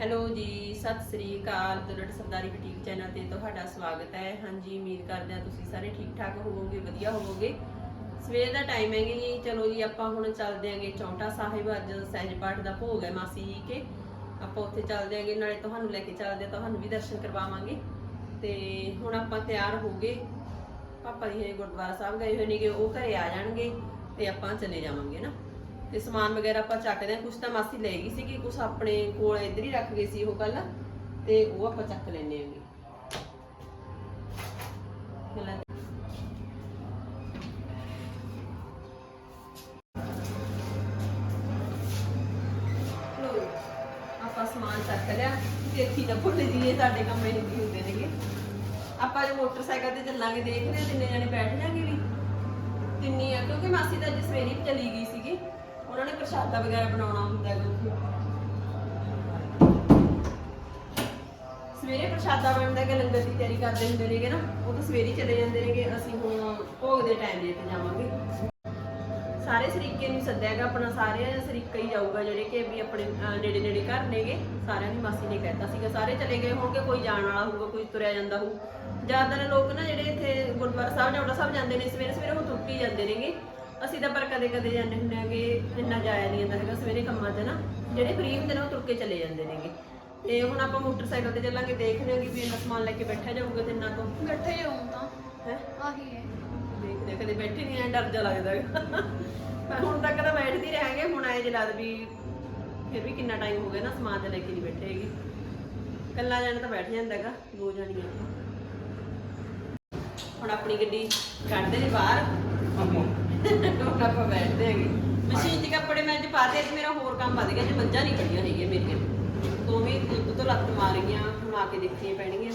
Hello ਜੀ ਸਤਿ ਸ੍ਰੀ ਅਕਾਲ। ਦੁਲਟ ਸਰਦਾਰੀ boutique channel ਤੇ ਤੁਹਾਡਾ ਸਵਾਗਤ ਹੈ। ਹਾਂਜੀ ਉਮੀਦ ਕਰਦੇ ਹਾਂ ਤੁਸੀਂ ਸਾਰੇ ਠੀਕ ਠਾਕ ਹੋਵੋਗੇ ਵਧੀਆ ਹੋਵੋਗੇ। ਸਵੇਰ ਦਾ ਟਾਈਮ ਹੈ ਜੀ। ਚਲੋ ਜੀ ਆਪਾਂ ਹੁਣ ਚੱਲਦੇ ਆਂਗੇ ਚੌਂਟਾ ਸਾਹਿਬ। ਅੱਜ ਸਹਿਜ ਪਾਠ ਦਾ ਭੋਗ ਹੈ ਮਾਸੀ ਜੀ ਕੇ। ਆਪਾਂ ਉੱਥੇ ਚੱਲਦੇ ਆਂਗੇ ਨਾਲੇ ਤੁਹਾਨੂੰ ਲੈ ਕੇ ਚੱਲਦੇ ਹਾਂ, ਤੁਹਾਨੂੰ ਵੀ ਦਰਸ਼ਨ ਕਰਵਾਵਾਂਗੇ। ਤੇ ਹੁਣ ਆਪਾਂ ਤਿਆਰ ਹੋ ਗਏ। ਪਾਪਾ ਜੀ ਹਜੇ ਗੁਰਦੁਆਰਾ ਸਾਹਿਬ ਗਏ ਹੋਏ ਨੇਗੇ ਉਹ ਘਰੇ ਆ ਜਾਣਗੇ ਤੇ ਆਪਾਂ ਚਲੇ ਜਾਵਾਂਗੇ ਨਾ। ਤੇ ਸਮਾਨ ਵਗੈਰਾ ਆਪਾਂ ਚੱਕਦੇ ਆ ਕੁਛ ਤਾਂ ਮਾਸੀ ਲੈ ਗਈ ਸੀਗੀ, ਕੁਛ ਆਪਣੇ ਕੋਲ ਇੱਧਰ ਹੀ ਰੱਖ ਗਏ ਸੀ ਉਹ ਕੱਲ ਤੇ ਉਹ ਆਪਾਂ ਚੱਕ ਲੈਨੇ ਆਂਗੇ ਆਪਾਂ ਸਮਾਨ ਚੱਕ ਲਿਆ। ਦੇਖੀ ਨਾ ਭੁੱਲ ਜੀਏ ਸਾਡੇ ਕੰਮ ਇਹ ਨਹੀਂ ਹੁੰਦੇ ਨੇਗੇ। ਆਪਾਂ ਜੇ ਮੋਟਰਸਾਈਕਲ ਤੇ ਚੱਲਾਂਗੇ, ਦੇਖਦੇ ਹਾਂ ਤਿੰਨੇ ਜਣੇ ਬੈਠ ਜਾਾਂਗੇ ਵੀ। ਤਿੰਨੀ ਆ ਕਿਉਂਕਿ ਮਾਸੀ ਤਾਂ ਅੱਜ ਸਵੇਰੇ ਹੀ ਚਲੀ ਗਈ ਸੀਗੀ। ਨੇ ਪ੍ਰਸ਼ਾਦਾ ਵਗੈਰਾ ਬਣਾਉਣਾ ਹੁੰਦਾ ਹੈ ਸਵੇਰੇ ਪ੍ਰਸ਼ਾਦਾ ਬਣਦਾ ਹੈ ਲੰਗਰ ਦੀ ਤਿਆਰੀ ਕਰਦੇ ਹੁੰਦੇ ਨੇਗੇ ਨਾ, ਉਹ ਤਾਂ ਸਵੇਰੇ ਚਲੇ ਜਾਂਦੇ ਨੇਗੇ, ਅਸੀਂ ਹੁਣ ਭੋਗ ਦੇ ਟਾਈਮ ਦੇ ਤੇ ਜਾਵਾਂਗੇ। ਸਾਰੇ ਸਰੀਕੇ ਨੂੰ ਸੱਦਿਆਗਾ ਆਪਣਾ ਸਾਰਿਆਂ ਸਰੀਕਾ ਹੀ ਜਾਊਗਾ, ਜਿਹੜੇ ਕਿ ਵੀ ਆਪਣੇ ਨੇੜੇ ਨੇੜੇ ਘਰ ਨੇਗੇ, ਸਾਰਿਆਂ ਦੀ ਮਾਸੀ ਨੇ ਕਹਿਤਾ ਸੀਗਾ। ਸਾਰੇ ਚਲੇ ਗਏ ਹੋਣਗੇ, ਕੋਈ ਜਾਣ ਵਾਲਾ ਹੋਊਗਾ, ਕੋਈ ਤੁਰਿਆ ਜਾਂਦਾ ਹੋਊ। ਜ਼ਿਆਦਾਤਰ ਲੋਕ ਨਾ ਜਿਹੜੇ ਇੱਥੇ ਗੁਰਦੁਆਰਾ ਸਾਹਿਬ ਜੋੜਾ ਸਾਹਿਬ ਜਾਂਦੇ ਨੇ ਸਵੇਰੇ ਸਵੇਰੇ ਉਹ ਤੁਰ ਕੇ ਹੀ ਜਾਂਦੇ ਨੇਗੇ। ਅਸੀਂ ਤਾਂ ਪਰ ਕਦੇ ਕਦੇ ਜਾਂਦੇ ਹੁੰਦੇ ਆਂਗੇ ਇੰਨਾ ਜਾਇਆ ਨਹੀਂ ਜਾਂਦਾ ਹੈਗਾ ਸਵੇਰੇ ਕੰਮਾਂ 'ਤੇ ਨਾ। ਜਿਹੜੇ ਫ੍ਰੀ ਹੁੰਦੇ ਨੇ ਉਹ ਤੁਰ ਕੇ ਚਲੇ ਜਾਂਦੇ ਨੇਗੇ। ਤੇ ਹੁਣ ਆਪਾਂ ਮੋਟਰਸਾਈਕਲ ਤੇ ਚੱਲਾਂਗੇ ਦੇਖਦੇ ਆਂਗੇ ਵੀ ਇੰਨਾ ਸਮਾਨ ਲੈ ਕੇ ਬੈਠਾ ਜਾਊਗਾ ਤੇ ਇੰਨਾ ਤੋਂ ਬੈਠੇ ਜਾਉਂ ਤਾਂ। ਹੈ? ਆਹੀ ਹੈ। ਦੇਖਦੇ ਆ, ਕਦੇ ਬੈਠੇ ਨਹੀਂ ਐ ਡਰ ਜਾ ਲੱਗਦਾ ਹੈਗਾ। ਪਰ ਹੁਣ ਤੱਕ ਤਾਂ ਬੈਠਦੀ ਰਹਾਂਗੇ ਹੁਣ ਆਏ ਜੇ ਲੱਗਦਾ ਵੀ ਫਿਰ ਵੀ ਕਿੰਨਾ ਟਾਈਮ ਹੋ ਗਿਆ ਨਾ ਸਮਾਨ ਤੇ ਲੈ ਕੇ ਨਹੀਂ ਬੈਠੇ ਹੈਗੇ। ਕੱਲਾ ਜਾਣਾ ਤਾਂ ਬੈਠ ਜਾਂਦਾ ਹੈਗਾ ਦੋ ਜਾਣੀਆਂ ਹੁਣ ਆਪਣੀ ਗੱਡੀ ਕੱਢਦੇ ਨੇ ਬਾਹਰ। ਹੁਣ ਆਪਾਂ ਬੈਠਦੇ ਹੈਗੇ ਮਸ਼ੀਨ 'ਚ ਕੱਪੜੇ ਮੈਂ ਅੱਜ ਪਾਤੇ, ਅੱਜ ਮੇਰਾ ਹੋਰ ਕੰਮ ਵੱਧ ਗਿਆ ਜੇ ਮੱਝਾਂ ਨਹੀਂ ਖੜੀਆਂ ਹੈਗੀਆਂ ਮੇਰੀਆਂ ਤੋਂ ਵੀ ਇੱਕ ਤੋਂ ਲੱਤ ਮਾਰ ਗਈਆਂ ਹੁਣ ਆ ਕੇ ਦੇਖਣੀਆਂ ਪੈਣਗੀਆਂ।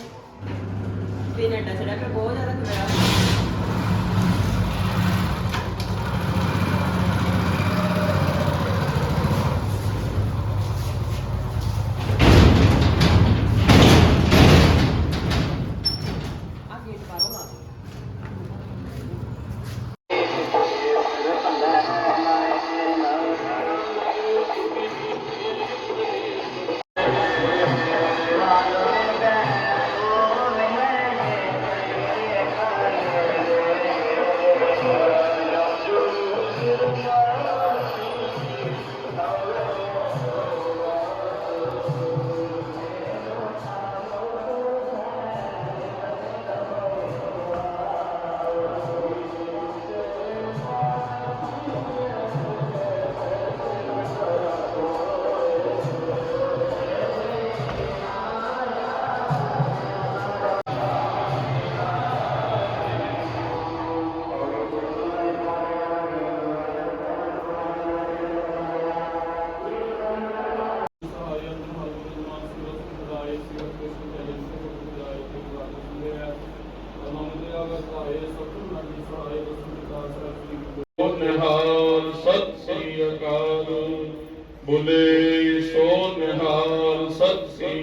ਤੇ ਨੱਡਾ ਚੜਾ ਫਿਰ ਬਹੁਤ ਜ਼ਿਆਦਾ ਖੜਾ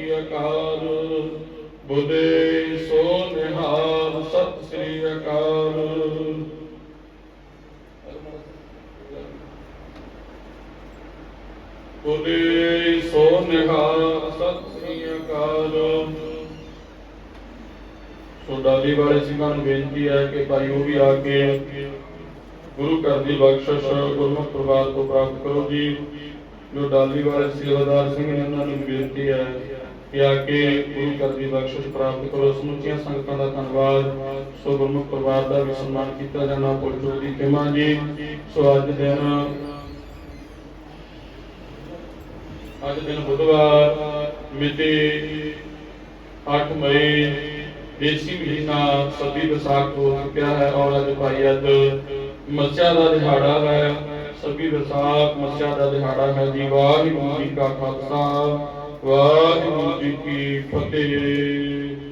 ਸ੍ਰੀ ਅਕਾਲ। ਬੁਲੇ ਸੋ ਨਿਹਾਲ, ਸਤਿ ਸ੍ਰੀ ਅਕਾਲ। ਬੁਲੇ ਸੋ ਨਿਹਾਲ, ਸਤਿ ਸ੍ਰੀ ਅਕਾਲ। ਸੋ ਡਾਲੀ ਵਾਲੇ ਸਿੰਘਾਂ ਨੂੰ ਬੇਨਤੀ ਹੈ ਕਿ ਭਾਈ ਉਹ ਵੀ ਆ ਕੇ ਗੁਰੂ ਘਰ ਦੀ ਬਖਸ਼ਿਸ਼, ਗੁਰਮੁਖ ਪ੍ਰਵਾਦ ਤੋਂ ਪ੍ਰਾਪਤ ਕਰੋ ਜੀ। ਜੋ ਡਾਲੀ ਵਾਲੇ ਸੇਵਾਦਾਰ ਸਿੰਘ ਨੇ ਨੂੰ ਬੇਨਤੀ ਹੈ ਕਿ ਆ ਕੇ ਗੁਰੂ ਘਰ ਦੀ ਬਖਸ਼ਿਸ਼ ਪ੍ਰਾਪਤ ਕਰੋ। ਸਮੁੱਚੀਆਂ ਸੰਗਤਾਂ ਦਾ ਧੰਨਵਾਦ। ਸੋ ਗੁਰਮੁਖ ਪ੍ਰਵਾਦ ਦਾ ਵੀ ਸਨਮਾਨ ਕੀਤਾ ਜਾਣਾ ਪੁੱਛੋ ਦੀ ਕਿਮਾ ਜੀ। ਸੋ ਅੱਜ ਦਿਨ ਅੱਜ ਦਿਨ ਬੁੱਧਵਾਰ, ਮਿਤੀ 8 ਮਈ, ਦੇਸੀ ਮਹੀਨਾ ਸਦੀ ਵਿਸਾਖ ਹੋ ਚੁੱਕਿਆ ਹੈ ਔਰ ਅੱਜ ਭਾਈ ਅੱਜ ਮੱਸਿਆ ਦਾ ਦਿਹਾੜਾ ਹੈ। ਸਭੀ ਵਿਸਾਖ ਮੱਸਿਆ ਦਾ ਦਿਹਾੜਾ ਹੈ। ਜੀ ਵਾਹਿਗੁਰੂ ਜੀ ਕਾ ਖਾਲਸਾ। ਵਾਹਿਗੁਰੂ ਜੀ ਕੀ ਫਤਿਹ।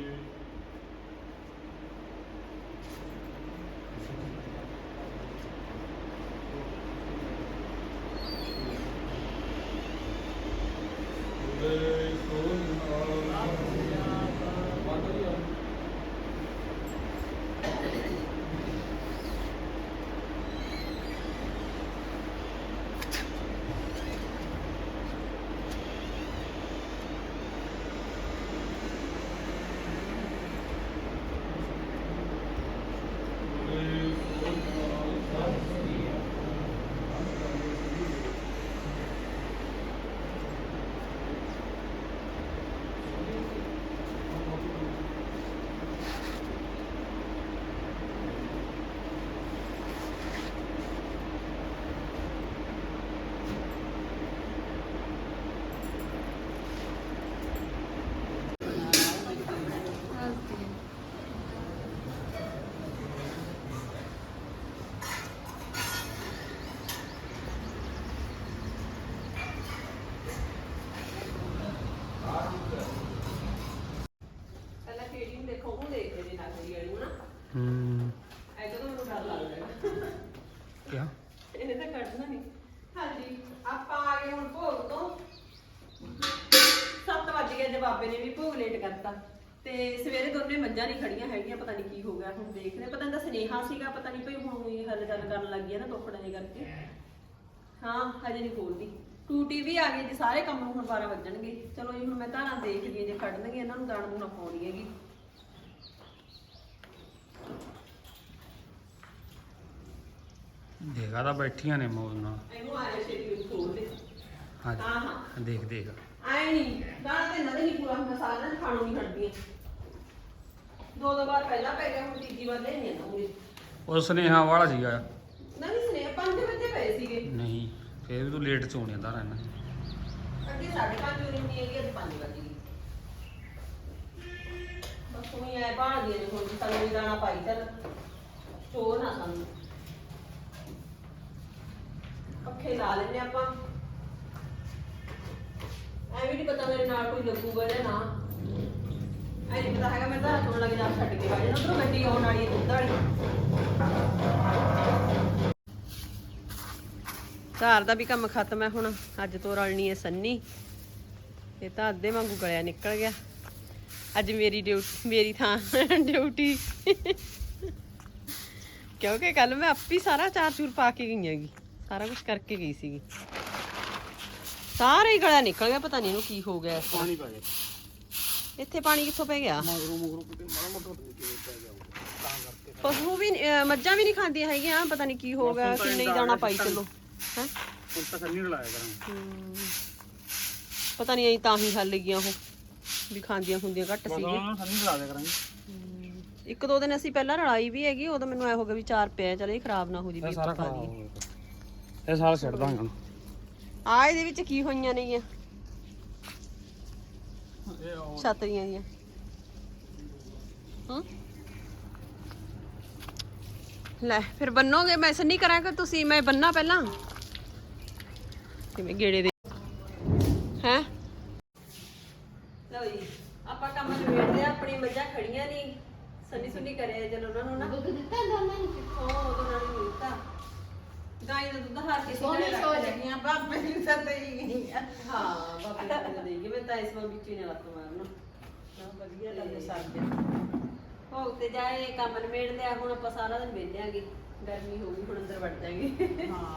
ਕਿਹਾ ਇਹਨੇ ਗਏ ਬਾਬੇ ਨੇ ਵੀ ਭੋਗ ਲੇਟ ਕਰਤਾ। ਤੇ ਸਵੇਰੇ ਦੋਨੇ ਮੱਝਾਂ ਖੜੀਆਂ ਹੈਗੀਆਂ, ਪਤਾ ਨਹੀਂ ਕੀ ਹੋ ਗਿਆ, ਹੁਣ ਦੇਖ ਪਤਾ ਨਹੀਂ ਸੀਗਾ, ਪਤਾ ਨਹੀਂ ਹੁਣ ਇਹ ਹੱਲ ਕਰਨ ਲੱਗੀ ਹੈ ਨਾ ਦੋਖੜਾਂ ਕਰਕੇ। ਹਾਂ, ਹਜੇ ਨਹੀਂ ਖੋਲਦੀ। ਟੂਟੀ ਵੀ ਆ ਗਈ ਜੀ, ਸਾਰੇ ਕੰਮ ਨੂੰ ਹੁਣ 12 ਵੱਜਣਗੇ। ਚਲੋ ਜੀ, ਹੁਣ ਮੈਂ ਘਰਾਂ ਦੇਖ ਲਈਏ ਜੇ ਖੜਨਗੇ ਇਹਨਾਂ ਨੂੰ ਦਾਣ ਨੂੰ ਨਾ ਪਾਉਣੀ ਹੈਗੀ। ਦੇਖਾ ਤਾਂ ਬੈਠੀਆਂ ਨੇ ਮੌਜ ਨਾਲ। ਇਹਨੂੰ ਆਇਆ ਨੂੰ ਖੋਲ ਦੇ ਹਾਂ ਹਾਂ ਹਾਂ। ਦੇਖ ਦੇਖ। ਆਏ ਨਹੀਂ ਦਾਣਾ ਤੇ ਨਦੇ ਨਹੀਂ ਪੂਰਾ ਹੁੰਦਾ ਸਾਰਾ ਦਿਨ ਖਾਣੋਂ ਨਹੀਂ ਹਟਦੀਆਂ। ਦੋ ਦੋ ਵਾਰ ਪਹਿਲਾਂ ਪੈ ਗਿਆ ਹੁਣ ਤੀਜੀ ਵਾਰ ਲੈਣੀ ਨਾ ਉਹਨੇ। ਉਹ ਸੁਨੇਹਾ ਵਾਲਾ ਸੀਗਾ। ਨਾ ਨਹੀਂ ਸੁਣਿਆ 5 ਵਜੇ ਪਏ ਸੀਗੇ। ਨਹੀਂ ਫੇਰ ਵੀ ਤੂੰ ਲੇਟ ਚ ਹੋਣਿਆ ਤਾਂ ਰਹਿਣਾ। ਅੱਗੇ 5:30 ਵਜੇ ਹੁੰਦੀ ਹੈਗੀ ਅੱਜ 5 ਵਜੇ ਬਸ ਤੂੰ ਹੀ ਐ ਬਾਹਰ ਦੀ ਹੁਣ ਸਾਨੂੰ ਵੀ ਦਾਣਾ ਪਾਈ ਚੱਲ। ਚੋਰ ਨਾ ਸਾਨੂੰ। ਪੱਖੇ ਲਾ ਲੈਨੇ ਆਪਾਂ। ਐ ਨਹੀਂ ਪਤਾ ਮੇਰੇ ਨਾਲ ਕੋਈ ਲੱਗੂਗਾ ਜਾਂ ਨਾ। ਐ ਨਹੀਂ ਪਤਾ ਹੈਗਾ ਮੈਂ ਤਾਂ ਹੱਥੋਂ ਲੱਗ ਜਾ ਛੱਡ ਕੇ ਵਾਜੇ ਨਾ ਉਧਰੋਂ ਗੱਡੀ ਆਉਣ ਵਾਲੀ ਹੈ ਦੁੱਧ ਵਾਲੀ। ਘਰ ਦਾ ਵੀ ਕੰਮ ਖਤਮ ਹੈ ਹੁਣ, ਅੱਜ ਤੋਂ ਰਲਣੀ ਹੈ ਸੰਨੀ। ਇਹ ਤਾਂ ਅੱਧੇ ਵਾਂਗੂ ਗਲਿਆ ਨਿਕਲ ਗਿਆ। ਅੱਜ ਮੇਰੀ ਡਿਊਟੀ ਮੇਰੀ ਥਾਂ ਡਿਊਟੀ। ਕਿਉਂਕਿ ਕੱਲ ਮੈਂ ਆਪੀ ਸਾਰਾ ਚਾਰ ਚੂਰ ਪਾ ਕੇ ਗਈ ਹੈਗੀ। ਸਾਰਾ ਕੁਝ ਕਰਕੇ ਗਈ ਸੀਗੀ। ਸਾਰੇ ਹੀ ਗਲਿਆ ਨਿਕਲ ਗਿਆ ਪਤਾ ਨਹੀਂ ਇਹਨੂੰ ਕੀ ਹੋ ਗਿਆ। ਪਾਣੀ ਪਾ ਦੇ। ਇੱਥੇ ਪਾਣੀ ਕਿੱਥੋਂ ਪੈ ਗਿਆ? ਮਗਰੋਂ ਮਗਰੋਂ ਕਿਤੇ ਮਾੜਾ ਮੋਟਾ ਕਿਵੇਂ ਪੈ ਗਿਆ ਤਾਂ ਕਰਕੇ। ਪਸ਼ੂ ਵੀ ਨੀ- ਅਹ ਮੱਝਾਂ ਵੀ ਨਹੀਂ ਖਾਂਦੀਆਂ ਹੈਗੀਆਂ ਪਤਾ ਨਹੀਂ ਕੀ ਹੋ ਗਿਆ ਕਿੰਨੇ ਹੀ ਦਾਣਾ ਪਾਈ ਗਿਆ ਚੱਲੋ। ਹੈ? ਹੁਣ ਤਾਂ ਸੰਨੀ ਲਾਇਆ ਕਰਾਂਗੇ। ਹਮ, ਪਤਾ ਨਹੀਂ ਐਂ ਤਾਂ ਹੀ ਹੱਲ ਗਈਆਂ ਉਹ ਵੀ ਖਾਂਦੀਆਂ ਹੁੰਦੀਆਂ ਘੱਟ ਲਾ ਦਿਆ ਕਰਾਂਗੇ। ਹਮ, ਇੱਕ ਦੋ ਦਿਨ ਅਸੀਂ ਪਹਿਲਾਂ ਰਲਾਈ ਵੀ ਹੈਗੀ ਉਦੋਂ ਮੈਨੂੰ ਐ ਹੋ ਗਿਆ ਵੀ ਚਾਰ ਪਿਆ ਚਲ ਇਹ ਖਰਾਬ ਨਾ ਹੋ ਜੀ ਵੀ ਖਾ ਲਈਏ ਗਿਆ। ਇਹ ਸਾਲ ਛੱਡ ਦਾਂਗੇ ਹੁਣ ਆ ਇਹਦੇ ਵਿੱਚ ਕੀ ਹੋਈਆਂ ਨੇਗੀਆਂ? ਇਹ ਉਹ ਦੀਆਂ। ਹਾਂ? ਲੈ, ਫਿਰ ਬੰਨੋਗੇ? ਮੈਂ ਸੰਨੀ ਕਰਾਂ ਕਿ ਤੁਸੀਂ, ਮੈਂ ਬੰਨਾ ਪਹਿਲਾਂ? ਕਿਵੇਂ ਗੇੜੇ ਦੇ ਹੈ ਲਓ ਜੀ ਆਪਾਂ ਕੰਮ ਨਿਬੇੜਦੇ ਆ ਆਪਣੀ ਮੱਝਾਂ ਖੜੀਆਂ ਨਹੀਂ ਸੰਨੀ ਸੁੰਨੀ ਕਰਿਆ ਚਲੋ ਉਹਨਾਂ ਨੂੰ ਨਾ ਦੁੱਧ ਦਿੱਤਾ ਦੋਨਾਂ ਨੂੰ ਉਹ ਉਹਨਾਂ ਨੂੰ ਦਿੱਤਾ ਗਾਈ ਦਾ ਦੁੱਧ ਹਾਰ ਕੇ ਸੋਹਣੀ ਸੋਚ? ਗਈਆਂ ਬਾਬੇ ਨੂੰ ਤਾਂ ਦੇਈ ਹਾਂ ਬਾਬੇ ਨੂੰ ਦੇ ਗਏ ਮੈਂ ਤਾਂ ਇਸ ਵਾਰ ਵਿੱਚ ਹੀ ਨਾ ਲੱਤ ਮਾਰਨਾ। ਨਾ ਵਧੀਆ ਲੱਗ ਸਕਦੇ ਹੋ। ਤੇ ਜਾਏ ਕੰਮ ਨਿਬੇੜ ਲਿਆ ਹੁਣ ਆਪਾਂ ਸਾਰਾ ਦਿਨ ਵਿਹਲਿਆਂਗੇ ਗਰਮੀ ਹੋ ਗਈ ਹੁਣ ਅੰਦਰ ਵੜ ਜਾਾਂਗੇ। ਹਾਂ।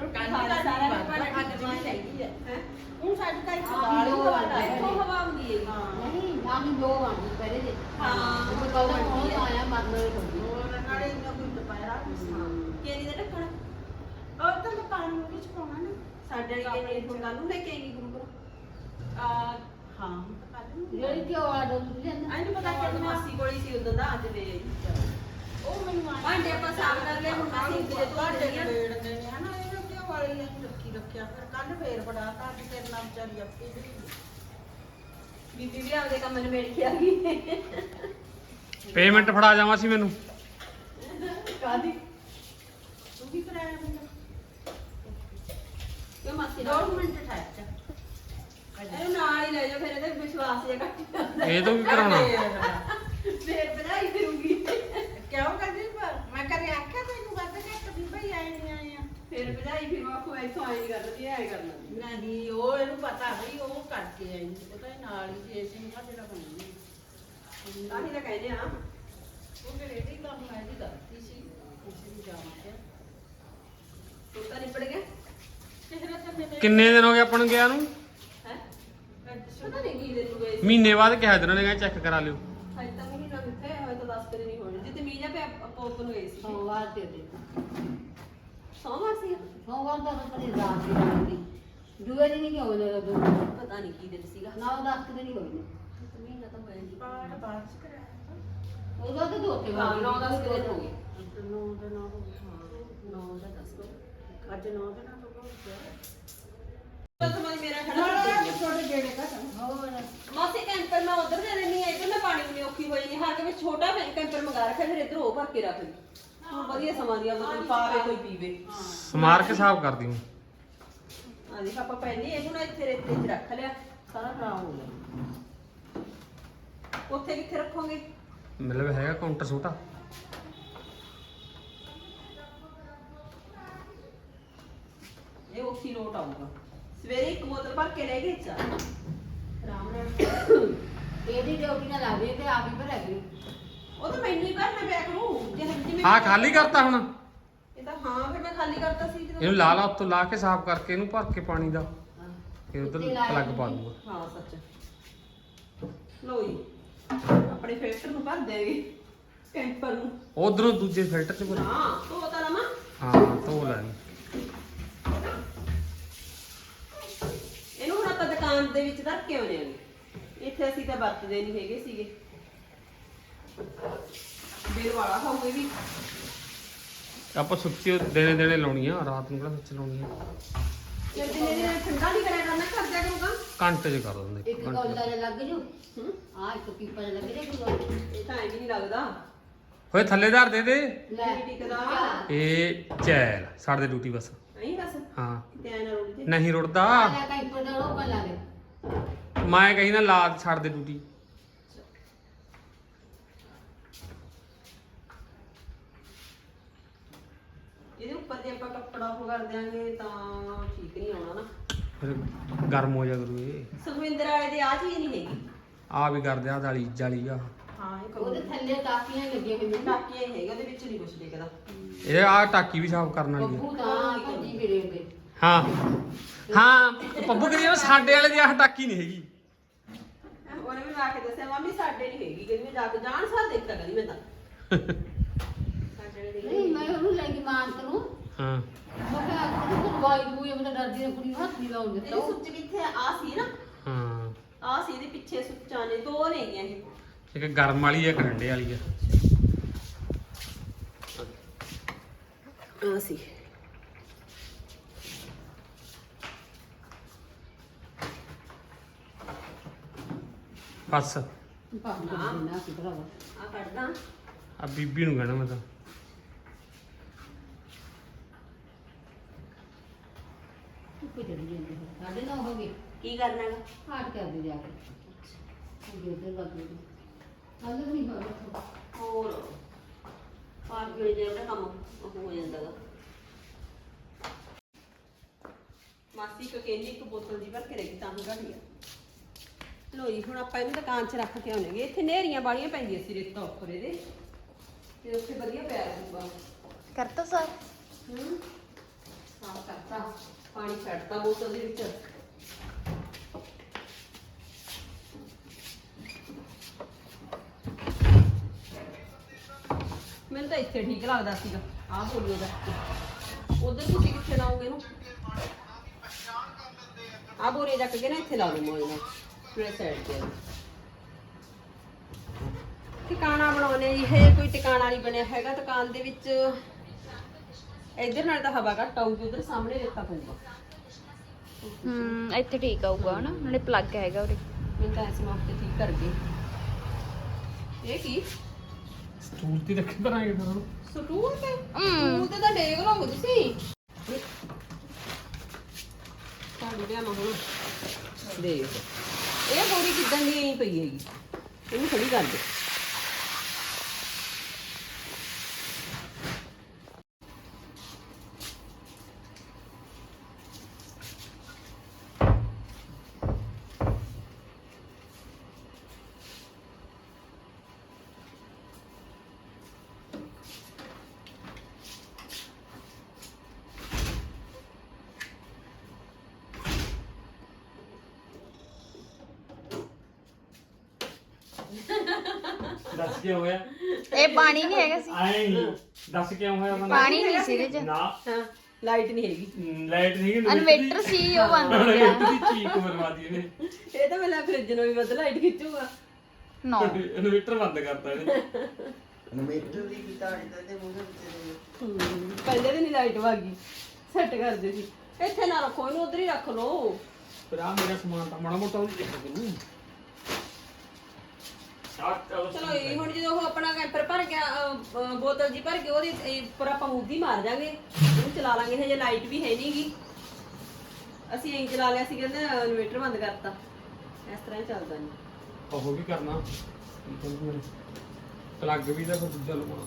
ਰੋਟੀ ਖਾ ਤਾਂ ਸਾਰਾ ਦਿਨ ਭਾਂਡੇ ਅੱਜ ਮਾਂ ਚਾਹੀਦੀ ਹੈ ਹੈ? ਹੁਣ ਸਾਡੇ ਤਾਂ ਇੱਥੇ ਦੋ ਹਵਾ ਆਉਂਦੇ ਇੱਥੋਂ ਨੇ ਹਵਾ ਆਉਂਦੀ ਹੈ ਹਾਂ। ਨਹੀਂ ਨਾ ਹੀ ਦੋ ਆਉਂਦੇ ਪਹਿਲੇ ਦੇ ਹਾਂ, ਉਹ ਹੁਣ ਕਦੋਂ ਦੋ ਆਉਂਦੀ ਹੁਣ ਹੈ। ਆਇਆ ਮਰਨ ਦੇ ਕੋਈ ਉਹ ਨਾਲੇ ਇੰਨਾ ਕੋਈ ਦੁਪਹਿਰਾ ਕੇਰੀ ਦਾ ਢੱਕਣ। ਉਹ ਤਾਂ ਮੈਂ ਪਾਣੀ ਵਿੱਚ ਪਾਉਣਾ ਨਾ। ਸਾਡੇ ਵਾਲੀ ਕੇਰੀ ਹੁਣ ਕੱਲ ਨੂੰ ਲੈ ਕੇ ਆਏਗੀ ਗੁਰੂ ਘਰੋਂ ਆ ਹਾਂ। ਹੁਣ ਤਾਂ ਕੱਲ ਨੂੰ। ਜਿਹੜੀ ਕਿ ਉਹ ਆਡੋ ਲੈਂਦਾ ਆਈ ਨੂੰ ਪਤਾ ਕਿ ਮਾਸੀ ਕੋਲ ਸੀ ਉਦੋਂ ਦਾ ਅੱਜ ਲੈ ਆਈ। ਉਹ ਮੈਨੂੰ ਆਇਆ। ਭਾਂਡੇ ਆਪਾਂ ਸਾਫ਼ ਕਰ ਲਏ, ਹੁਣ ਅਸੀਂ ਇੱਕ ਦੇ ਧੋ ਭਾਂਡੇ ਦੇਣੇ ਆ। ਨਿਬੇੜ ਦੇਣੇ ਆ ਨਾ ਇਹਨੂੰ ਕਿਉਂ ਵਾਲੀ ਨੇ ਰੱਖੀ ਰੱਖਿਆ ਫਿਰ ਕੱਲ ਫੇਰ ਬੜਾ ਤਾਂ ਅੱਜ ਤੇਰੇ ਨਾਲ ਵਿਚਾਰੀ ਆਪੇ ਜਿਹੜੀ ਬੀਬੀ ਵੀ ਆਪਦੇ ਕੰਮ ਨਿਬੇੜ ਕੇ ਆ ਗਈ। ਪੇਮੈਂਟ ਫੜਾ ਜਾਵਾਂ ਸੀ ਮੈਨੂੰ। ਕਾਦੀ ਤੂੰ ਵੀ ਕਰਾਇਆ ਮੈਨੂੰ ਕਿਉਂ ਮਾਸੀ ਦੋ ਨਾਲ ਮਿੰਟ ਠਹਿਰ ਇਹਨੂੰ ਨਾਲ ਹੀ ਲੈ ਜਾਓ ਫਿਰ ਇਹਦੇ ਵਿਸ਼ਵਾਸ ਜਿਹਾ ਘੱਟ ਜਾਂਦਾ ਇਹ ਤੋਂ ਵੀ ਕਰਾਉਣਾ? ਫੇਰ ਵਧਾਈ ਫਿਰੂਗੀ। ਕਿਉਂ ਕਹਿੰਦੀ ਪਰ ਮੈਂ ਕਰੇ ਆਖਿਆ ਤੈਨੂੰ ਵੱਧ ਘੱਟ ਵੀ ਭਈ ਆਏ ਨਹੀਂ ਆਏ ਆ। ਫੇਰ ਵਧਾਈ ਫਿਰ ਆਖੋ ਇੱਥੋਂ ਆਈ ਕਰਦੀ ਐ ਕਰਨਾ ਨਹੀਂ ਉਹ ਇਹਨੂੰ ਪਤਾ ਵੀ ਉਹ ਕਰਕੇ ਆਈ। ਪਤਾ ਹੀ ਨਾਲ ਹੀ ਜੇ ਸਿੰਘ ਦਾ ਬਣਨੀ ਤਾਂ ਹੀ ਤਾਂ ਕਹਿੰਦੇ ਆ ਉਹ ਫਿਰ ਇਹਦੀ ਕੰਮ ਹੈ ਦੀ ਗਲਤੀ ਸੀ। ਕਿਸੇ ਨੂੰ ਜਾਣ ਕੇ ਤੂੰ ਤਾਂ ਨਿਪੜ ਗਿਆ? ਤਾਂ ਮੇਰੇ ਕਿੰਨੇ ਦਿਨ ਹੋ ਗਏ ਆਪਾਂ ਨੂੰ ਗਿਆ ਨੂੰ? ਪਤਾ ਨਹੀਂ ਕੀ ਦੇ ਨੂੰ ਗਏ ਸੀ। ਮਹੀਨੇ ਬਾਅਦ ਕਿਹਾ ਦਿਨਾਂ ਨੇ ਚੈੱਕ ਕਰਾ ਲਿਓ। ਹਜੇ ਤਾਂ ਮਹੀਨਾ ਕਿੱਥੇ ਹੋਇਆ ਤਾਂ 10 ਕਰੇ ਨਹੀਂ ਹੋਣੇ। ਜਿੱਤੇ ਮੀਂਹ ਜਾ ਪਿਆ ਪੋਪ ਨੂੰ ਗਏ ਸੀ। ਸੋਮਵਾਰ ਤੇ ਦੇ ਸੋਮਵਾਰ ਸੀ? ਸੋਮਵਾਰ ਦਾ ਤਾਂ ਕਦੀ ਰਾਤ ਦੀ ਰਾਤ ਦੀ ਦੂਏ ਦਿਨ ਹੀ ਕਿਉਂ ਲੈ ਦੋ। ਪਤਾ ਨਹੀਂ ਕੀ ਦਿਨ ਸੀਗਾ। ਨੌ ਦਸ ਕੁ ਦਿਨ ਹੀ ਹੋਏ ਨੇ। ਮਹੀਨਾ ਤਾਂ ਹੋਇਆ ਨਹੀਂ ਪਾਠ ਬਾਅਦ ਚ ਕਰਾਇਆ ਉਹਦਾ ਤਾਂ ਦੋ ਤੇ ਹਾਂ, ਨੌ ਦਸ ਕੁ ਦਿਨ ਹੋ ਗਏ। ਨੌ ਦੇ ਨੌ ਹੋ ਗਏ ਹਾਂ ਨੌ ਦਾ 10 ਕੋ ਅੱਜ ਨੌ ਦੇ ਨੌ ਹੋ ਗਏ ਮਾਸੇ ਕੈਂਪਰ ਮੈਂ ਉਧਰ ਦੇ ਦੇਣੀ ਹੈ ਇਧਰ ਮੈਂ ਪਾਣੀ ਪੀਣੀ ਔਖੀ ਹੋਈ ਨਹੀਂ ਹਰ ਵਿੱਚ ਛੋਟਾ ਕੈਂਪਰ ਮੰਗਾ ਰੱਖਿਆ ਫਿਰ ਇਧਰ ਉਹ ਭਰ ਕੇ ਰੱਖ ਲਈ। ਹੁਣ ਵਧੀਆ ਸਮਾਂ ਦੀ ਆਉਂਦਾ ਪਾਵੇ ਕੋਈ ਪੀਵੇ। ਸਮਾਰ ਕੇ ਸਾਫ਼ ਕਰਦੀ ਹੂੰ। ਆ ਦੇਖ ਆਪਾਂ ਪਹਿਲੇ ਇਹਨੂੰ ਨਾ ਇੱਥੇ ਰੇਤੇ 'ਚ ਰੱਖ ਲਿਆ ਸਾਰਾ ਖਰਾਬ ਹੋ ਗਿਆ। ਉੱਥੇ ਕਿੱਥੇ ਰੱਖੋਗੇ? ਮਤਲਬ ਹੈਗਾ ਕਾਊਂਟਰ ਛੋਟਾ। ਇਹ ਔਖੀ ਲੋਟ ਆਊਗਾ। ਸਵੇਰੇ ਇੱਕ ਬੋਤਲ ਭਰ ਕੇ ਲੈ ਗਏ ਚਾਹ। ਆਰਾਮ ਨਾਲ ਨਾ ਲਾਵੇ ਤੇ ਆਪ ਹੀ ਭਰਿਆ ਕਰੀ। ਉਹ ਤਾਂ ਮੈਨੂੰ ਹੀ ਭਰਨਾ ਪਿਆ ਕਰੂ। ਜੇ ਜਿਵੇਂ ਹਾਂ ਖਾਲੀ ਕਰਤਾ ਹੁਣ। ਇਹ ਤਾਂ ਹਾਂ ਫਿਰ ਮੈਂ ਖਾਲੀ ਕਰਤਾ ਸੀ ਜਦੋਂ ਇਹਨੂੰ ਲਾ ਲਾ ਉੱਤੋਂ ਲਾ ਕੇ ਸਾਫ਼ ਕਰਕੇ ਇਹਨੂੰ ਭਰ ਕੇ ਪਾਣੀ ਦਾ। ਫਿਰ ਉਧਰ ਪਲੱਗ ਪਾ ਦੂੰਗਾ। ਹਾਂ ਸੱਚ। ਲੋ ਜੀ ਆਪਣੇ ਫੈਕਟਰ ਨੂੰ ਭਰ ਦੇਗੇ ਕੈਂਪਰ ਨੂੰ। ਉਧਰੋਂ ਦੂਜੇ ਫਿਲਟਰ ਚ ਭਰ। ਹਾਂ ਧੋ ਤਾਂ ਲਵਾਂ। ਹਾਂ ਧੋ ਲੈਣੀ ਇਹਨੂੰ ਦੁਕਾਨ ਦੇ ਵਿੱਚ ਧਰ ਕੇ ਆਉਣੇ ਆਂਗੇ ਇੱਥੇ ਅਸੀਂ ਤਾਂ ਵਰਤਦੇ ਨਹੀਂ ਹੈਗੇ ਸੀਗੇ। ਬਿਲ ਵਾਲਾ ਹੋਊਗਾ ਵੀ। ਆਪਾਂ ਸੁੱਚੀ ਦੇਣੇ ਦੇਣੇ ਲਾਉਣੀ ਆ ਰਾਤ ਨੂੰ ਕਿਹੜਾ ਸੁੱਚ ਲਾਉਣੀ ਆ। ਜੇ ਦਿਨੇ ਦਿਨੇ ਠੰਡਾ ਨਹੀਂ ਕਰਿਆ ਕਰਨਾ ਕਰ ਦਿਆ ਕਰੂਗਾ ਘੰਟੇ ਚ ਕਰ ਦਿੰਦੇ ਇੱਕ ਘੰਟੇ ਕੌਲਾ ਚ। ਜਿਹਾ ਲੱਗ ਜੂ। ਹੂੰ। ਆ ਇੱਕ ਪੀਪਾ ਜਿਹਾ ਲੱਗ ਜਾਊਗਾ ਇਹ ਤਾਂ ਐਂ ਵੀ ਨਹੀਂ ਲੱਗਦਾ। ਹੋਏ ਥੱਲੇ ਧਰ ਦੇ ਦੇ। ਲੈ। ਨਹੀਂ ਟਿਕਦਾ। ਇਹ ਚੈਲ ਸਾਡੇ ਡਿਊਟੀ ਬਸ। ਹਾਂ। ਰੋੜੀ ਤੇ ਨਹੀਂ ਰੁੜਦਾ। ਆ ਲੈ ਕਈ ਪਰ ਉਹ ਕਰ ਲਾ ਦੇ। ਮੈਂ ਕਹੀ ਨਾ ਲਾ ਛੱਡ ਦੇ ਡਿਊਟੀ। ਇਹਦੇ ਉੱਪਰ ਜੇ ਆਪਾਂ ਕੱਪੜਾ ਉਹ ਕਰ ਦਿਆਂਗੇ ਤਾਂ ਠੀਕ ਨਹੀਂ ਆਉਣਾ ਨਾ। ਫਿਰ ਗਰਮ ਹੋ ਜਾ ਕਰੂ ਇਹ। ਸੁਖਵਿੰਦਰ ਵਾਲੇ ਦੇ ਆ ਚੀਜ਼ ਨਹੀਂ ਹੈਗੀ। ਆ ਵੀ ਕਰਦੇ ਆ ਦਾਲੀ ਜਾਲੀ ਆ। ਹਾਂ ਇਹ ਉਹਦੇ ਥੱਲੇ ਟਾਕੀਆਂ ਲੱਗੀਆਂ ਹੋਈਆਂ ਨੇ ਹੈਗਾ ਉਹਦੇ ਵਿੱਚ ਨਹੀਂ ਕੁਝ ਲਿਖਦਾ ਇਹ ਆ ਟਾਕੀ ਵੀ ਸਾਫ਼ ਕਰਨ ਵਾਲੀ ਆ। ਬੱਬੂ ਤਾਂ ਹਾਂ। ਹਾਂ ਪੱਬੂ ਕਰੀ ਨਾ ਸਾਡੇ ਵਾਲੇ ਦੀ ਆਹ ਟਾਕੀ ਨਹੀਂ ਹੈਗੀ। ਉਹਨੇ ਮੈਨੂੰ ਆ ਕੇ ਦੱਸਿਆ ਮੰਮੀ ਸਾਡੇ ਨਹੀਂ ਹੈਗੀ ਕਹਿੰਦੀ ਮੈਂ ਜਾ ਕੇ ਜਾਣ ਸਾਰ ਦੇਖਦਾ ਕਹਿੰਦੀ ਮੈਂ ਤਾਂ। ਸਾਡੇ ਵਾਲੇ ਦੀ ਨਹੀਂ ਮੈਂ ਉਹਨੂੰ ਲੈ ਕੇ ਮਾਨਤ ਨੂੰ ਹਾਂ। ਮੈਂ ਕਿਹਾ ਤੂੰ ਦਵਾਈ ਦੂਈ ਮੈਂ ਡਰਦੀ ਨੇ ਕੁੜੀ ਨੂੰ ਹੱਥ ਨਹੀਂ ਲਾਉਣ ਦਿੱਤਾ ਇਹ ਸੁੱਚ ਕਿੱਥੇ ਆ ਸੀ ਨਾ। ਹਾਂ। ਆ ਸੀ ਇਹਦੇ ਪਿੱਛੇ ਸੁੱਚਾਂ ਨੇ ਦੋ ਨੇ ਗੀਆਂ ਇਹ। ਇੱਕ ਗਰਮ ਵਾਲੀ ਆ ਇੱਕ ਠੰਡੇ ਵਾਲੀ ਆ। ਆ ਸੀ। ਬਸ। ਪਾਪ ਨਾ ਸੀ ਭਰਾਵਾ ਆ ਕੱਢਦਾ ਆ ਬੀਬੀ ਨੂੰ ਕਹਿਣਾ ਮੈਂ ਤਾਂ। ਕੋਈ ਜੜੀ ਜਾਂਦੀ ਹੈ। ਸਾਡੇ ਨਾਲ ਹੋ ਗਈ ਕੀ ਕਰਨਾ ਹੈਗਾ? ਹਾਟ ਕਰ ਦੇ ਜਾ ਕੇ। ਉਹ ਦੇ ਲੱਗ ਗਈ ਹਾਲ ਨਹੀਂ ਬਾਬਾ ਹੋਰ। ਪਾਰ ਗਏ ਜੇ ਉਹਦਾ ਕੰਮ ਉਹ ਹੋ ਜਾਂਦਾ ਗਾ। ਮਾਸੀ ਕੋ ਕਹਿੰਦੀ ਇੱਕ ਬੋਤਲ ਦੀ ਭਰ ਕੇ ਰੱਖੀ ਤਾਂ ਹੀ ਘਟ ਲੋਈ ਹੁਣ ਆਪਾਂ ਇਹਨੂੰ ਦੁਕਾਨ 'ਚ ਰੱਖ ਕੇ ਆਉਣਗੇ ਇੱਥੇ ਨੇਰੀਆਂ ਬਾੜੀਆਂ ਪੈਂਦੀਆਂ ਸੀ ਰੇਤਾ ਉੱਪਰ ਇਹਦੇ। ਤੇ ਉੱਥੇ ਵਧੀਆ ਪਿਆ ਰਹੂਗਾ ਕਰਤਾ ਸਰ ਹੂੰ ਸਾਫ਼ ਕਰਤਾ। ਪਾਣੀ ਛੱਡਤਾ ਬੋਤਲ ਦੇ ਵਿੱਚ। ਮੈਨੂੰ ਤਾਂ ਇੱਥੇ ਠੀਕ ਲੱਗਦਾ ਸੀਗਾ। ਆਹ ਬੋਲਿਓ ਦਾ ਉਧਰ ਤੁਸੀਂ ਕਿੱਥੇ ਲਾਓਗੇ ਇਹਨੂੰ? ਆਹ ਬੋਰੇ ਚੱਕ ਕੇ ਨਾ ਇੱਥੇ ਲਾ ਲਓ ਮੋਇਨਾ ਪੂਰੇ ਸਾਈਡ ਤੇ ਟਿਕਾਣਾ ਬਣਾਉਣੇ ਜੀ ਇਹ ਕੋਈ ਟਿਕਾਣਾ ਨਹੀਂ ਬਣਿਆ ਹੈਗਾ। ਦੁਕਾਨ ਦੇ ਵਿੱਚ ਇੱਧਰ ਨਾਲ ਤਾਂ ਹਵਾ ਘੱਟ ਆਊਗੀ ਉਧਰ ਸਾਹਮਣੇ ਰੇਤਾ ਪਊਗਾ। ਹਮ ਇੱਥੇ ਠੀਕ ਆਊਗਾ ਹਨਾ ਨਾਲੇ ਪਲੱਗ ਹੈਗਾ ਉਰੇ। ਮੈਂ ਤਾਂ ਐਸੇ ਮੌਕੇ ਠੀਕ ਕਰ ਗਈ ਇਹ ਕੀ? ਸਟੂਲ ਤੇ ਰੱਖੇ ਬਣਾਏਗੇ ਫਿਰ ਉਹਨੂੰ। ਸਟੂਲ ਤੇ? ਹਮ। ਸਟੂਲ ਤੇ ਤਾਂ ਡੇਗ ਲਓਗੇ ਤੁਸੀਂ। ਤਾਂ ਲਿਆ ਮੈਂ ਹੁਣ। ਦੇਖ। ਇਹ ਬੋਰੀ ਕਿੱਦਾਂ ਦੀ ਐਂ ਪਈ ਹੈਗੀ? ਇਹਨੂੰ ਖੜੀ ਕਰ ਦੇ ਦੱਸ ਕਿਉਂ ਹੋਇਆ ਇਹ ਪਾਣੀ ਨਹੀਂ ਹੈਗਾ ਸੀ। ਆਏ ਨਹੀਂ ਦੱਸ ਕਿਉਂ ਹੋਇਆ ਮਨ ਪਾਣੀ ਨਹੀਂ ਸੀ ਇਹਦੇ ਚ। ਨਾ। ਹਾਂ ਲਾਈਟ ਨਹੀਂ ਹੈਗੀ। ਲਾਈਟ ਨਹੀਂ ਇਨਵੇਟਰ ਸੀ ਉਹ ਬੰਦ ਹੋ ਗਿਆ। ਦੀ ਚੀਕ ਬਰਬਾਦੀ ਇਹਨੇ। ਇਹ ਤਾਂ ਮੈਂ ਫ੍ਰਿਜ ਨੂੰ ਵੀ ਵੱਧ ਲਾਈਟ ਖਿੱਚੂਗਾ। ਨੋ। ਇਨਵੇਟਰ ਬੰਦ ਕਰਤਾ ਇਹਨੇ। ਇਨਵੇਟਰ ਦੀ ਕੀਤਾ ਅਜੇ ਤੇ ਮੂਹਰੇ ਤੇ ਹਮ, ਪਹਿਲੇ ਦਿਨ ਹੀ ਲਾਈਟ ਵਾਗੀ ਸੈੱਟ ਕਰਦੇ ਸੀ। ਇੱਥੇ ਨਾ ਰੱਖੋ ਇਹਨੂੰ ਉਧਰ ਹੀ ਰੱਖ ਲਓ। ਫਿਰ ਆ ਮੇਰਾ ਸਮਾਨ ਤਾਂ ਮਾੜਾ ਮੋਟਾ ਉਹ ਦੇਖ ਤੈਨੂੰ ਚਲੋ ਇਹ ਹੁਣ ਜਦੋਂ ਉਹ ਆਪਣਾ ਕੈਂਪਰ ਭਰ ਗਿਆ ਅਹ, ਅਹ, ਬੋਤਲ ਜੀ ਭਰ ਕੇ ਉਹਦੇ ਇਹ ਉੱਪਰ ਆਪਾਂ ਮੁੱਦੀ ਮਾਰ ਜਾਾਂਗੇ। ਇਹਨੂੰ ਚਲਾ ਲਾਂਗੇ ਹਜੇ ਲਾਈਟ ਵੀ ਹੈ ਨਹੀਂਗੀ ਅਸੀਂ ਐਂ ਚਲਾ ਲਿਆ ਸੀ ਕਹਿੰਦੇ ਇਨਵੇਟਰ ਬੰਦ ਕਰਤਾ। ਇਸ ਤਰ੍ਹਾਂ ਹੀ ਚੱਲਦਾ ਨਹੀਂ ਉਹ ਵੀ ਕਰਨਾ? ਪਲੱਗ ਵੀ ਤਾਂ ਫਿਰ ਦੂਜਾ ਲਵਾਉਣਾ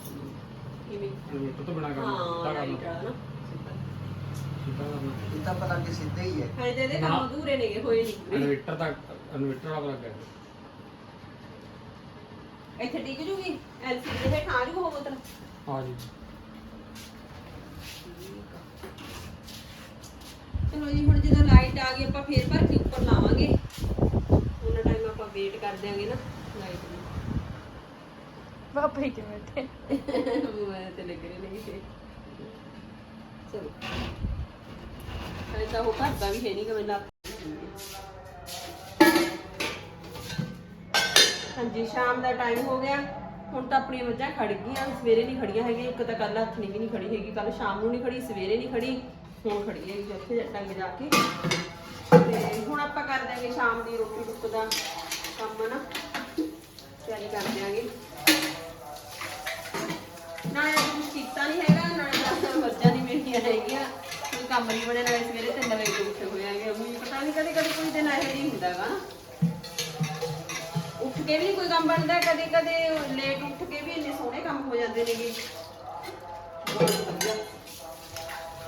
ਕਿਵੇਂ? ਇਨਵੇਟਰ ਤੋਂ ਬਿਨਾ ਕਰਨਾ ਹਾਂ ਸਿੱਧਾ ਲਾਈਟ ਕਰਨਾ ਵਾਲਾ ਨਾ ਸਿੱਧਾ। ਕਰਨਾ। ਇਹ ਤਾਂ ਪਤਾ ਕਿ ਸਿੱਧਾ ਹੀ ਹੈ। ਹਜੇ ਤੇ ਇਹਦੇ ਕੰਮ। ਅਧੂਰੇ ਨੇਗੇ ਹੋਏ ਨਹੀਂ ਪੂਰੇ ਇਨਵੇਟਰ ਦਾ ਇਨਵੇਟਰ ਵਾਲਾ ਪਲੱਗ ਹੈ। ਇੱਥੇ ਟਿਕ ਜੂਗੀ? ਐਲਸੀਡੀ ਦੇ ਹੇਠਾਂ ਆ ਜੂ ਉਹ ਬੋਤਲ? ਆ ਜੀ। ਚਲੋ ਜੀ ਹੁਣ ਜਦੋਂ ਲਾਈਟ ਆ ਗਈ ਆਪਾਂ ਫੇਰ ਭਰ ਕੇ ਉੱਪਰ ਲਾਵਾਂਗੇ। ਉਹਨਾਂ ਟਾਈਮ ਆਪਾਂ ਵੇਟ ਕਰ ਦਿਆਂਗੇ ਨਾ ਲਾਈਟ ਦੀ ਪਾਪਾ ਹੀ ਕਿਵੇਂ ਤੇ ਮੋਬਾਈਲ ਤੇ ਲੱਗ ਰਹੇ ਨੇ ਚਲੋ। ਐਸਾ ਉਹ ਕਰਦਾ ਵੀ ਹੈ ਨਹੀਂ ਕਿ ਮੈਂ ਲੱਤ ਹਾਂਜੀ, ਸ਼ਾਮ ਦਾ ਟਾਈਮ ਹੋ ਗਿਆ। ਹੁਣ ਤਾਂ ਆਪਣੀਆਂ ਮੱਝਾਂ ਖੜ ਗਈਆਂ, ਸਵੇਰੇ ਨਹੀਂ ਖੜੀਆਂ ਹੈਗੀਆਂ, ਇੱਕ ਤਾਂ ਕੱਲ ਹੱਥ ਨਹੀਂ ਵੀ ਨਹੀਂ ਖੜੀ ਹੈਗੀ ਕੱਲ ਸ਼ਾਮ ਨੂੰ ਨਹੀਂ ਖੜੀ, ਸਵੇਰੇ ਨਹੀਂ ਖੜੀ, ਹੁਣ ਖੜੀ ਹੈ ਉੱਥੇ ਟੰਗ ਜਾ ਕੇ। ਤੇ ਹੁਣ ਆਪਾਂ ਕਰ ਦਿਆਂਗੇ ਸ਼ਾਮ ਦੀ ਰੋਟੀ ਟੁੱਕ ਦਾ ਕੰਮ ਨਾ ਤਿਆਰੀ ਕਰ ਦਿਆਂਗੇ। ਨਾਲੇ ਅੱਜ ਕੁਛ ਕੀਤਾ ਨਹੀਂ ਹੈਗਾ, ਨਾਲੇ ਦਸ ਬੱਚਾ ਨਹੀਂ ਮੇਰੀਆਂ ਹੈਗੀਆਂ। ਕੋਈ ਕੰਮ ਨਹੀਂ ਬਣਿਆ, ਨਾਲੇ ਸਵੇਰੇ ਤਿੰਨ ਵਜੇ ਉੱਠੇ ਹੋਏ ਆਗੇ ਵੀ ਪਤਾ ਨਹੀਂ ਕਦੇ ਕਦੇ ਕੋਈ ਦਿਨ ਇਹੋ ਜਿਹੀ ਹੁੰਦਾ ਗਾ ਕੇ ਵੀ ਕੋਈ ਕੰਮ ਬਣਦਾ, ਕਦੇ ਕਦੇ ਲੇਟ ਉੱਠ ਕੇ ਵੀ ਇੰਨੇ ਸੋਹਣੇ ਕੰਮ ਹੋ ਜਾਂਦੇ ਨੇਗੇ।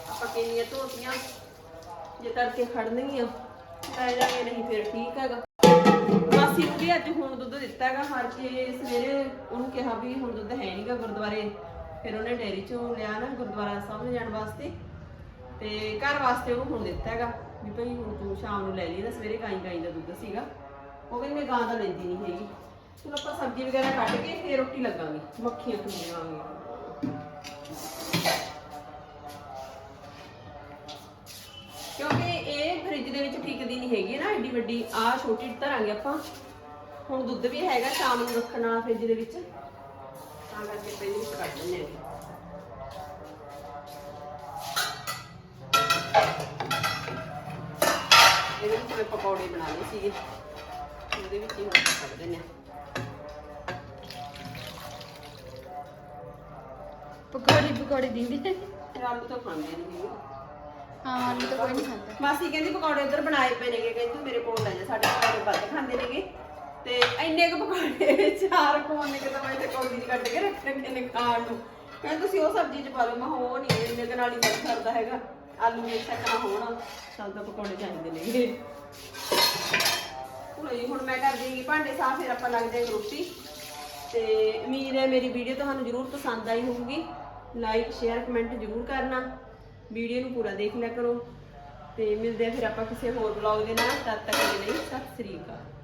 ਆਪਾਂ ਕਿੰਨੀਆਂ ਧੋਤੀਆਂ ਜੇ ਤੜਕੇ ਖੜਨਗੀਆਂ ਪੈ ਜਾਗੇ ਨਹੀਂ ਫਿਰ ਠੀਕ ਹੈਗਾ। ਮਾਸੀ ਨੂੰ ਵੀ ਅੱਜ ਹੁਣ ਦੁੱਧ ਦਿੱਤਾ ਹੈਗਾ, ਹਰ ਕੇ ਸਵੇਰੇ ਉਹਨੂੰ ਕਿਹਾ ਵੀ ਹੁਣ ਦੁੱਧ ਹੈ ਨਹੀਂਗਾ ਗੁਰਦੁਆਰੇ। ਫਿਰ ਉਹਨੇ ਡੇਅਰੀ ਚੋਂ ਲਿਆ ਨਾ ਗੁਰਦੁਆਰਾ ਸਾਹਿਬ ਨੂੰ ਜਾਣ ਵਾਸਤੇ। ਤੇ ਘਰ ਵਾਸਤੇ ਉਹਨੂੰ ਹੁਣ ਦਿੱਤਾ ਹੈਗਾ, ਵੀ ਭਈ ਹੁਣ ਤੂੰ ਸ਼ਾਮ ਨੂੰ ਲੈ ਲਈ ਨਾ, ਸਵੇਰੇ ਗਾਈ ਗਾਈ ਦਾ ਦੁੱਧ ਸੀਗਾ। ਉਹ ਕਹਿੰਦੀ ਮੈਂ ਗਾਂ ਦਾ ਲੈਂਦੀ ਨਹੀਂ ਹੈਗੀ। ਚਲੋ ਆਪਾਂ ਸਬਜ਼ੀ ਵਗੈਰਾ ਕੱਟ ਕੇ ਫੇਰ ਰੋਟੀ ਲੱਗਾਂਗੇ, ਮੱਖੀਆਂ ਖੁੰਝਾਂਗੇ ਕਿਉਂਕਿ ਇਹ ਫ੍ਰਿਜ ਦੇ ਵਿੱਚ ਟਿਕਦੀ ਨਹੀਂ ਹੈਗੀ ਨਾ ਏਡੀ ਵੱਡੀ ਆ ਛੋਟੀ ਧਰਾਂਗੇ ਆਪਾਂ। ਹੁਣ ਦੁੱਧ ਵੀ ਹੈਗਾ ਸ਼ਾਮ ਨੂੰ ਰੱਖਣ ਵਾਲਾ ਫ੍ਰਿਜ ਦੇ ਵਿੱਚ। ਤਾਂ ਕਰਕੇ ਪਹਿਲੇ ਵਿੱਚ ਕੱਢ ਦਿੰਦੇ ਹਾਂ। ਇਹਦੇ ਵਿੱਚ ਮੈਂ ਪਕੌੜੇ ਬਣਾ ਲਏ ਸੀਗੇ। ਉਹਦੇ ਵਿੱਚ ਹੀ ਕੱਢ ਦਿੰਦੇ ਹਾਂ ਪਕੌੜੀ ਪਕੌੜੀ ਦਿੰਦੀ ਆਲੂ ਤਾਂ ਖਾਂਦੇ ਨਹੀਂ ਹਾਂ ਆਲੂ ਤਾਂ ਕੋਈ ਨਹੀਂ ਖਾਂਦਾ ਮਾਸੀ ਕਹਿੰਦੀ ਪਕੌੜੇ ਉਧਰ ਬਣਾਏ ਪਏ ਨੇਗੇ ਕਹਿੰਦੀ ਤੂੰ ਮੇਰੇ ਕੋਲ ਲੈ ਜਾ ਸਾਡੇ ਪਕੌੜੇ ਵੱਧ ਖਾਂਦੇ ਨੇਗੇ। ਤੇ ਇੰਨੇ ਕੁ ਪਕੌੜੇ ਚਾਰ ਕੋਨ ਨੇ ਕਿਤੇ ਮੈਂ ਤੇ ਕੌਲੀ ਚ ਕੱਢ ਕੇ ਰੱਖ ਰੱਖੇ ਨੇ ਖਾਣ ਨੂੰ। ਕਹਿੰਦੀ ਤੁਸੀਂ ਉਹ ਸਬਜ਼ੀ ਚ ਪਾ ਲਓ ਮੈਂ ਉਹ ਨਹੀਂ ਇੰਨੇ ਕੁ ਨਾਲ ਹੀ ਵੱਧ ਕਰਦਾ ਹੈਗਾ। ਆਲੂ ਦੇ ਸਕਣਾ ਹੋਣਾ ਤਾਂ ਪਕੌੜੇ ਚਾਹੀਦੇ ਨੇਗੇ। ਹੁਣ ਹੁਣ ਮੈਂ ਕਰ ਦੇਂਗੀ ਭਾਂਡੇ ਸਾਫ਼, ਫਿਰ ਆਪਾਂ ਲੱਗ ਜਾਏਗੀ ਰੋਟੀ। ਤੇ ਉਮੀਦ ਹੈ ਮੇਰੀ ਵੀਡੀਓ ਤੁਹਾਨੂੰ ਜ਼ਰੂਰ ਪਸੰਦ ਆਈ ਹੋਊਗੀ। ਲਾਈਕ ਸ਼ੇਅਰ ਕਮੈਂਟ ਜ਼ਰੂਰ ਕਰਨਾ। ਵੀਡੀਓ ਨੂੰ ਪੂਰਾ ਦੇਖ ਲਿਆ ਕਰੋ। ਤੇ ਮਿਲਦੇ ਆ ਫਿਰ ਆਪਾਂ ਕਿਸੇ ਹੋਰ ਵਲੌਗ ਦੇ ਨਾਲ। ਤਦ ਤੱਕ ਦੇ ਲਈ ਸਤਿ ਸ੍ਰੀ ਅਕਾਲ।